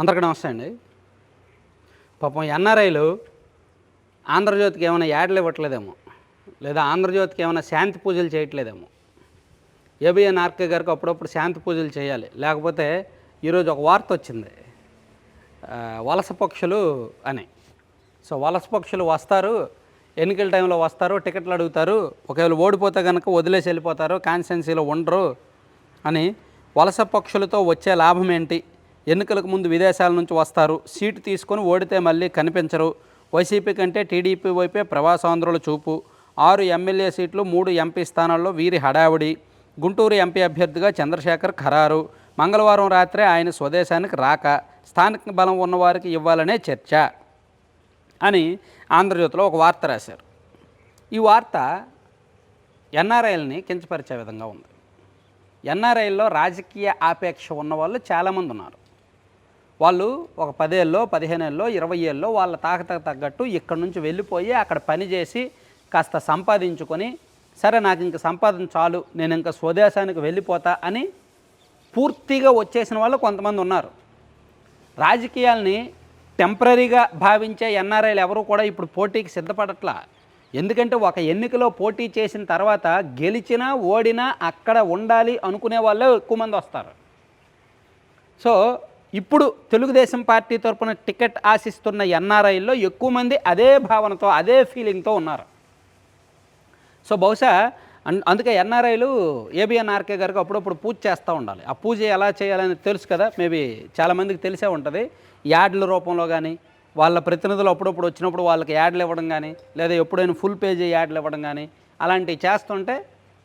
అందరికీ నమస్తే అండి. పాపం ఎన్ఆర్ఐలు ఆంధ్రజ్యోతికి ఏమైనా యాడ్లు ఇవ్వట్లేదేమో లేదా ఆంధ్రజ్యోతికి ఏమైనా శాంతి పూజలు చేయట్లేదేమో. ఏబిఎన్ ఆర్కే గారికి అప్పుడప్పుడు శాంతి పూజలు చేయాలి. లేకపోతే ఈరోజు ఒక వార్త వచ్చింది. వలస పక్షులు అని. సో వలస పక్షులు వస్తారు ఎన్నికల టైంలో వస్తారు టికెట్లు అడుగుతారు ఒకవేళ ఓడిపోతే కనుక వదిలేసి వెళ్ళిపోతారు కాన్స్టెన్సీలో ఉండరు అని వలస పక్షులతో వచ్చే లాభం ఏంటి? ఎన్నికలకు ముందు విదేశాల నుంచి వస్తారు. సీటు తీసుకొని ఓడితే మళ్ళీ కనిపించరు. వైసీపీ కంటే టీడీపీ వైపే ప్రవాసాంధ్రుల చూపు. ఆరు ఎమ్మెల్యే సీట్లు మూడు ఎంపీ స్థానాల్లో వీరి హడావుడి. గుంటూరు ఎంపీ అభ్యర్థిగా చంద్రశేఖర్ ఖరారు. మంగళవారం రాత్రే ఆయన స్వదేశానికి రాక స్థానిక బలం ఉన్నవారికి ఇవ్వాలనే చర్చ అని ఆంధ్రజ్యోతిలో ఒక వార్త రాశారు. ఈ వార్త ఎన్ఆర్ఐల్ని కించపరిచే విధంగా ఉంది. ఎన్ఆర్ఐల్లో రాజకీయ ఆపేక్ష ఉన్న వాళ్ళు చాలామంది ఉన్నారు. వాళ్ళు ఒక పదేళ్ళలో పదిహేనేళ్ళలో ఇరవై ఏళ్ళలో వాళ్ళ తాకతకు తగ్గట్టు ఇక్కడ నుంచి వెళ్ళిపోయి అక్కడ పని చేసి కాస్త సంపాదించుకొని సరే నాకు ఇంక సంపాదన చాలు నేను ఇంకా స్వదేశానికి వెళ్ళిపోతా అని పూర్తిగా వచ్చేసిన వాళ్ళు కొంతమంది ఉన్నారు. రాజకీయాల్ని టెంపరీగా భావించే ఎన్ఆర్ఐలు ఎవరు కూడా ఇప్పుడు పోటీకి సిద్ధపడట్లా. ఎందుకంటే ఒక ఎన్నికలో పోటీ చేసిన తర్వాత గెలిచినా ఓడినా అక్కడ ఉండాలి అనుకునే వాళ్ళే ఎక్కువ మంది వస్తారు. సో ఇప్పుడు తెలుగుదేశం పార్టీ తరపున టికెట్ ఆశిస్తున్న ఎన్ఆర్ఐల్లో ఎక్కువ మంది అదే భావనతో అదే ఫీలింగ్తో ఉన్నారు. సో బహుశా అందుకే ఎన్ఆర్ఐలు ఏబిఎన్ ఆర్కే గారికి అప్పుడప్పుడు పూజ చేస్తూ ఉండాలి. ఆ పూజ ఎలా చేయాలని తెలుసు కదా మేబీ చాలామందికి తెలిసే ఉంటుంది. యాడ్ల రూపంలో కానీ వాళ్ళ ప్రతినిధులు అప్పుడప్పుడు వచ్చినప్పుడు వాళ్ళకి యాడ్లు ఇవ్వడం కానీ లేదా ఎప్పుడైనా ఫుల్ పేజీ యాడ్లు ఇవ్వడం కానీ అలాంటివి చేస్తుంటే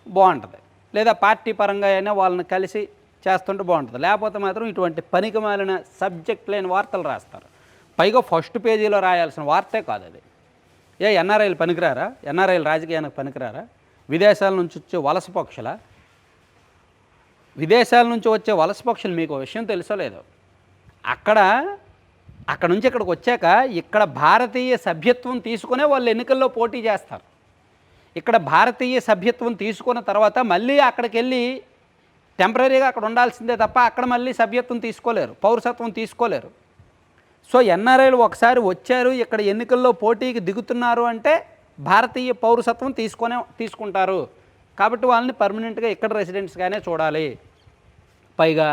బాగుంటుంది. లేదా పార్టీ పరంగా అయినా వాళ్ళని కలిసి చేస్తుంటే బాగుంటుంది. లేకపోతే మాత్రం ఇటువంటి పనికి మాలిన సబ్జెక్ట్ లేని వార్తలు రాస్తారు. పైగా ఫస్ట్ పేజీలో రాయాల్సిన వార్తే కాదు అది. ఏ ఎన్ఆర్ఐలు పనికిరారా? ఎన్ఆర్ఐలు రాజకీయానికి పనికిరారా? విదేశాల నుంచి వచ్చే వలస పక్షుల? విదేశాల నుంచి వచ్చే వలస పక్షులు మీకు విషయం తెలుసలేదు అక్కడ అక్కడ నుంచి ఇక్కడికి వచ్చాక ఇక్కడ భారతీయ సభ్యత్వం తీసుకునే వాళ్ళు ఎన్నికల్లో పోటీ చేస్తారు. ఇక్కడ భారతీయ సభ్యత్వం తీసుకున్న తర్వాత మళ్ళీ అక్కడికి వెళ్ళి టెంపరీగా అక్కడ ఉండాల్సిందే తప్ప అక్కడ మళ్ళీ సభ్యత్వం తీసుకోలేరు పౌరసత్వం తీసుకోలేరు. సో ఎన్ఆర్ఐలు ఒకసారి వచ్చారు ఇక్కడ ఎన్నికల్లో పోటీకి దిగుతున్నారు అంటే భారతీయ పౌరసత్వం తీసుకొనే తీసుకుంటారు. కాబట్టి వాళ్ళని పర్మనెంట్గా ఇక్కడ రెసిడెంట్స్గానే చూడాలి. పైగా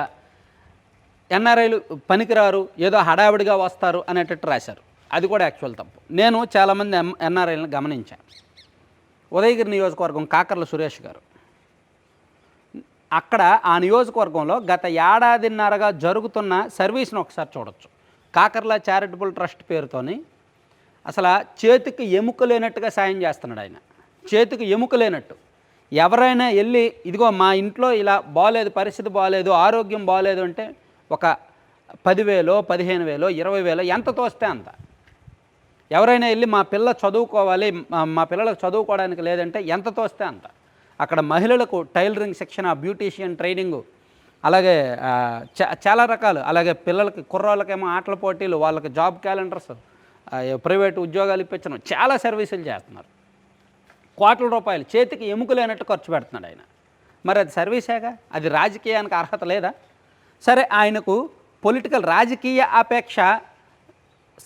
ఎన్ఆర్ఐలు పనికిరారు ఏదో హడావిడిగా వస్తారు అనేటట్టు రాశారు. అది కూడా యాక్చువల్ తప్పు. నేను చాలామంది ఎం ఎన్ఆర్ఐలను గమనించాను. ఉదయగిరి నియోజకవర్గం కాకర్ల సురేష్ గారు. అక్కడ ఆ నియోజకవర్గంలో గత ఏడాదిన్నరగా జరుగుతున్న సర్వీస్ను ఒకసారి చూడొచ్చు. కాకర్ల చారిటబుల్ ట్రస్ట్ పేరుతోని అసలు చేతికి ఎముక లేనట్టుగా సాయం చేస్తున్నాడు ఆయన. చేతికి ఎముక లేనట్టు. ఎవరైనా వెళ్ళి ఇదిగో మా ఇంట్లో ఇలా బాగాలేదు పరిస్థితి బాగాలేదు ఆరోగ్యం బాగాలేదు అంటే ఒక పదివేలో పదిహేను వేలో ఇరవై వేలో ఎంత తోస్తే అంత. ఎవరైనా వెళ్ళి మా పిల్ల చదువుకోవాలి మా- మా పిల్లలకు చదువుకోవడానికి లేదంటే ఎంత తోస్తే అంత. అక్కడ మహిళలకు టైలరింగ్ శిక్షణ బ్యూటీషియన్ ట్రైనింగు అలాగే చాలా రకాలు. అలాగే పిల్లలకి కుర్రాళ్ళకేమో ఆటల పోటీలు వాళ్ళకి జాబ్ క్యాలెండర్స్ ప్రైవేట్ ఉద్యోగాలు ఇప్పించడం చాలా సర్వీసులు చేస్తున్నారు. కోట్ల రూపాయలు చేతికి ఎముక లేనట్టు ఖర్చు పెడుతున్నాడు ఆయన. మరి అది సర్వీసేగా? అది రాజకీయానికి అర్హత లేదా? సరే ఆయనకు పొలిటికల్ రాజకీయ అపేక్ష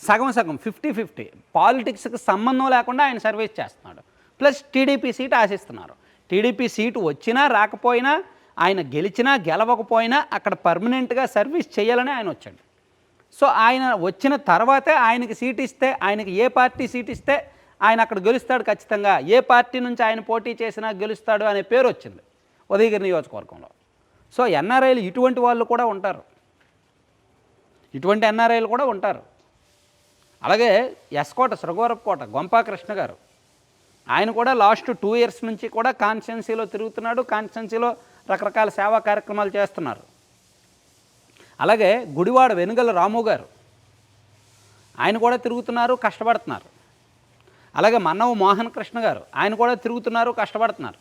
సగం సగం ఫిఫ్టీ ఫిఫ్టీ. పాలిటిక్స్కి సంబంధం లేకుండా ఆయన సర్వీస్ చేస్తున్నాడు. ప్లస్ టీడీపీ సీట్ ఆశిస్తున్నారు. టీడీపీ సీటు వచ్చినా రాకపోయినా ఆయన గెలిచినా గెలవకపోయినా అక్కడ పర్మనెంట్గా సర్వీస్ చేయాలని ఆయన వచ్చాడు. సో ఆయన వచ్చిన తర్వాతే ఆయనకి సీట్ ఇస్తే ఆయనకి ఏ పార్టీ సీట్ ఇస్తే ఆయన అక్కడ గెలుస్తాడు ఖచ్చితంగా. ఏ పార్టీ నుంచి ఆయన పోటీ చేసినా గెలుస్తాడు అనే పేరు వచ్చింది ఉదయగిరి నియోజకవర్గంలో. సో ఎన్ఆర్ఐలు ఇటువంటి వాళ్ళు కూడా ఉంటారు. ఇటువంటి ఎన్ఆర్ఐలు కూడా ఉంటారు. అలాగే ఎస్కోట శ్రగోరపుకోట గొంపా కృష్ణ గారు ఆయన కూడా లాస్ట్ టూ ఇయర్స్ నుంచి కూడా కాన్స్టెన్సీలో తిరుగుతున్నాడు కాన్స్టెన్సీలో రకరకాల సేవా కార్యక్రమాలు చేస్తున్నారు. అలాగే గుడివాడ వెనుగల రాము గారు ఆయన కూడా తిరుగుతున్నారు కష్టపడుతున్నారు. అలాగే మన్నవ మోహన్ కృష్ణ గారు ఆయన కూడా తిరుగుతున్నారు కష్టపడుతున్నారు.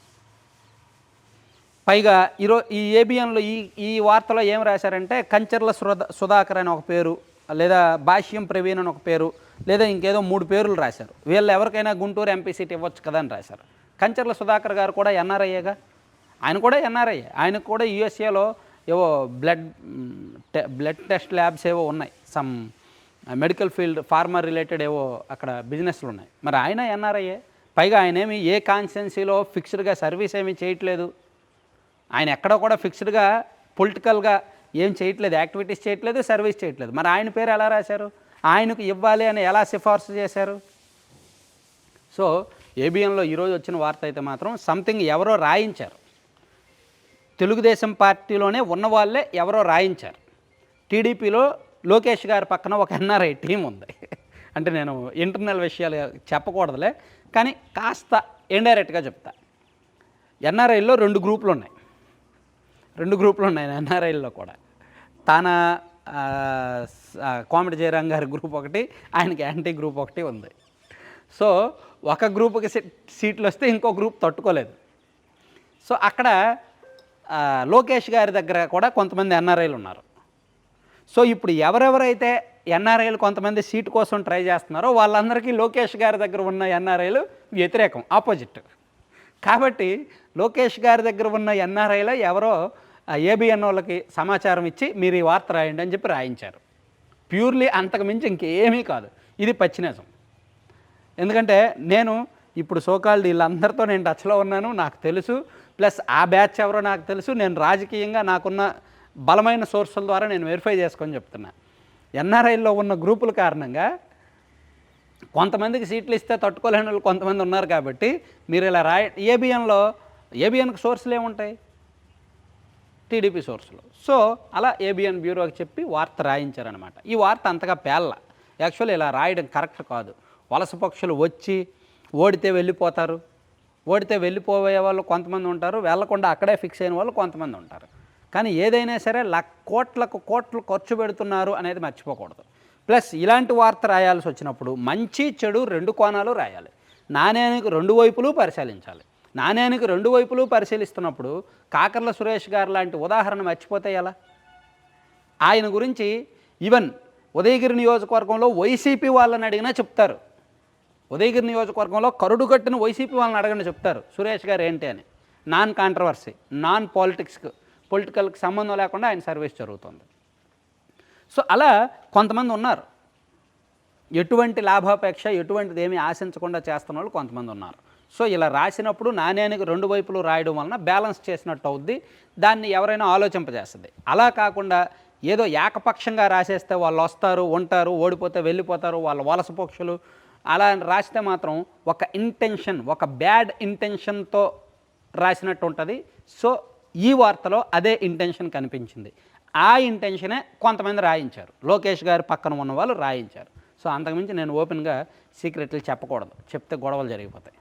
పైగా ఈరో ఈ ఏబిఎన్లో ఈ ఈ వార్తలో ఏం రాశారంటే కంచర్ల సుధా సుధాకర్ అని ఒక పేరు లేదా భాష్యం ప్రవీణ్ అని ఒక పేరు లేదా ఇంకేదో మూడు పేర్లు రాశారు. వీళ్ళు ఎవరికైనా గుంటూరు ఎంపీ సీట్ ఇవ్వచ్చు కదా అని రాశారు. కంచర్ల సుధాకర్ గారు కూడా ఎన్ఆర్ఐఏగా? ఆయన కూడా ఎన్ఆర్ఐ ఆయనకు కూడా యూఎస్ఏలో ఏవో బ్లడ్ టె- బ్లడ్ టెస్ట్ ల్యాబ్స్ ఏవో ఉన్నాయి. Some medical field former related ఏవో అక్కడ బిజినెస్లు ఉన్నాయి. మరి ఆయన ఎన్ఆర్ఐఏ? పైగా ఆయన ఏమి ఏ కాన్స్టిట్యున్సీలో ఫిక్స్డ్గా సర్వీస్ ఏమీ చేయట్లేదు? ఆయన ఎక్కడ కూడా ఫిక్స్డ్గా పొలిటికల్గా ఏం చేయట్లేదు. యాక్టివిటీస్ చేయట్లేదు సర్వీస్ చేయట్లేదు. మరి ఆయన పేరు ఎలా రాశారు? ఆయనకు ఇవ్వాలి అని ఎలా సిఫార్సు చేశారు? సో ఏబిఎన్లో ఈరోజు వచ్చిన వార్త అయితే మాత్రం సంథింగ్ ఎవరో రాయించారు. తెలుగుదేశం పార్టీలోనే ఉన్న వాళ్ళే ఎవరో రాయించారు. టీడీపీలో లోకేష్ గారి పక్కన ఒక ఎన్ఆర్ఐ టీం ఉంది. అంటే నేను ఇంటర్నల్ విషయాలు చెప్పకూడదులే కానీ కాస్త ఇండైరెక్ట్గా చెప్తా. ఎన్ఆర్ఐలో రెండు గ్రూపులు ఉన్నాయి రెండు గ్రూపులు ఉన్నాయి ఎన్ఆర్ఐల్లో కూడా. తన కోమటి జయరాం గారి గ్రూప్ ఒకటి ఆయనకి యాంటీ గ్రూప్ ఒకటి ఉంది. సో ఒక గ్రూప్కి సీట్లు వస్తే ఇంకో గ్రూప్ తట్టుకోలేదు. సో అక్కడ లోకేష్ గారి దగ్గర కూడా కొంతమంది ఎన్ఆర్ఐలు ఉన్నారు. సో ఇప్పుడు ఎవరెవరైతే ఎన్ఆర్ఐలు కొంతమంది సీటు కోసం ట్రై చేస్తున్నారో వాళ్ళందరికీ లోకేష్ గారి దగ్గర ఉన్న ఎన్ఆర్ఐలు వ్యతిరేకం ఆపోజిట్. కాబట్టి లోకేష్ గారి దగ్గర ఉన్న ఎన్ఆర్ఐలో ఎవరో ఏబిఎన్ వాళ్ళకి సమాచారం ఇచ్చి మీరు ఈ వార్త రాయండి అని చెప్పి రాయించారు. ప్యూర్లీ అంతకు మించి ఇంకేమీ కాదు. ఇది పచ్చినేజం. ఎందుకంటే నేను ఇప్పుడు సోకాల్డ్ వీళ్ళందరితో నేను టచ్లో ఉన్నాను నాకు తెలుసు. ప్లస్ ఆ బ్యాచ్ ఎవరో నాకు తెలుసు. నేను రాజకీయంగా నాకున్న బలమైన సోర్సుల ద్వారా నేను వెరిఫై చేసుకొని చెప్తున్నా. ఎన్ఆర్ఐలో ఉన్న గ్రూపుల కారణంగా కొంతమందికి సీట్లు ఇస్తే తట్టుకోలేని వాళ్ళు కొంతమంది ఉన్నారు కాబట్టి మీరు ఇలా రాయ ఏబిఎన్లో ఏబిఎన్కి సోర్సులు ఏముంటాయి? టీడీపీ సోర్సులు. సో అలా ఏబిఎన్ బ్యూరోకి చెప్పి వార్త రాయించారనమాట ఈ వార్త అంతగా పేల్ల. యాక్చువల్లీ ఇలా రాయడం కరెక్ట్ కాదు. వలస పక్షులు వచ్చి ఓడితే వెళ్ళిపోతారు. ఓడితే వెళ్ళిపోయే వాళ్ళు కొంతమంది ఉంటారు. వెళ్ళకుండా అక్కడే ఫిక్స్ అయిన వాళ్ళు కొంతమంది ఉంటారు. కానీ ఏదైనా సరే లక్ కోట్లకు కోట్లు ఖర్చు పెడుతున్నారు అనేది మర్చిపోకూడదు. ప్లస్ ఇలాంటి వార్త రాయాల్సి వచ్చినప్పుడు మంచి చెడు రెండు కోణాలు రాయాలి. నాణ్యానికి రెండు వైపులు పరిశీలించాలి. నాణ్యానికి రెండు వైపులు పరిశీలిస్తున్నప్పుడు కాకర్ల సురేష్ గారు లాంటి ఉదాహరణ మర్చిపోతే ఎలా? ఆయన గురించి ఈవెన్ ఉదయగిరి నియోజకవర్గంలో వైసీపీ వాళ్ళని అడిగినా చెప్తారు. ఉదయగిరి నియోజకవర్గంలో కరుడు కట్టిన వైసీపీ వాళ్ళని అడగని చెప్తారు. సురేష్ గారు ఏంటి అని. నాన్ కాంట్రవర్సీ నాన్ పాలిటిక్స్కి పొలిటికల్కి సంబంధం లేకుండా ఆయన సర్వీస్ జరుగుతుంది. సో అలా కొంతమంది ఉన్నారు. ఎటువంటి లాభాపేక్ష ఎటువంటిది ఏమీ ఆశించకుండా చేస్తున్న వాళ్ళు కొంతమంది ఉన్నారు. సో ఇలా రాసినప్పుడు నాణ్యానికి రెండు వైపులు రాయడం వలన బ్యాలెన్స్ చేసినట్టు అవుద్ది. దాన్ని ఎవరైనా ఆలోచింపజేస్తుంది. అలా కాకుండా ఏదో ఏకపక్షంగా రాసేస్తే వాళ్ళు వస్తారు ఉంటారు ఓడిపోతే వెళ్ళిపోతారు వాళ్ళ వలస పక్షులు అలా రాస్తే మాత్రం ఒక ఇంటెన్షన్ ఒక బ్యాడ్ ఇంటెన్షన్తో రాసినట్టు ఉంటుంది. సో ఈ వార్తలో అదే ఇంటెన్షన్ కనిపించింది. ఆ ఇంటెన్షనే కొంతమంది రాయించారు. లోకేష్ గారి పక్కన ఉన్న వాళ్ళు రాయించారు. సో అంతకుమించి నేను ఓపెన్గా సీక్రెట్లు చెప్పకూడదు. చెప్తే గొడవలు జరిగిపోతాయి.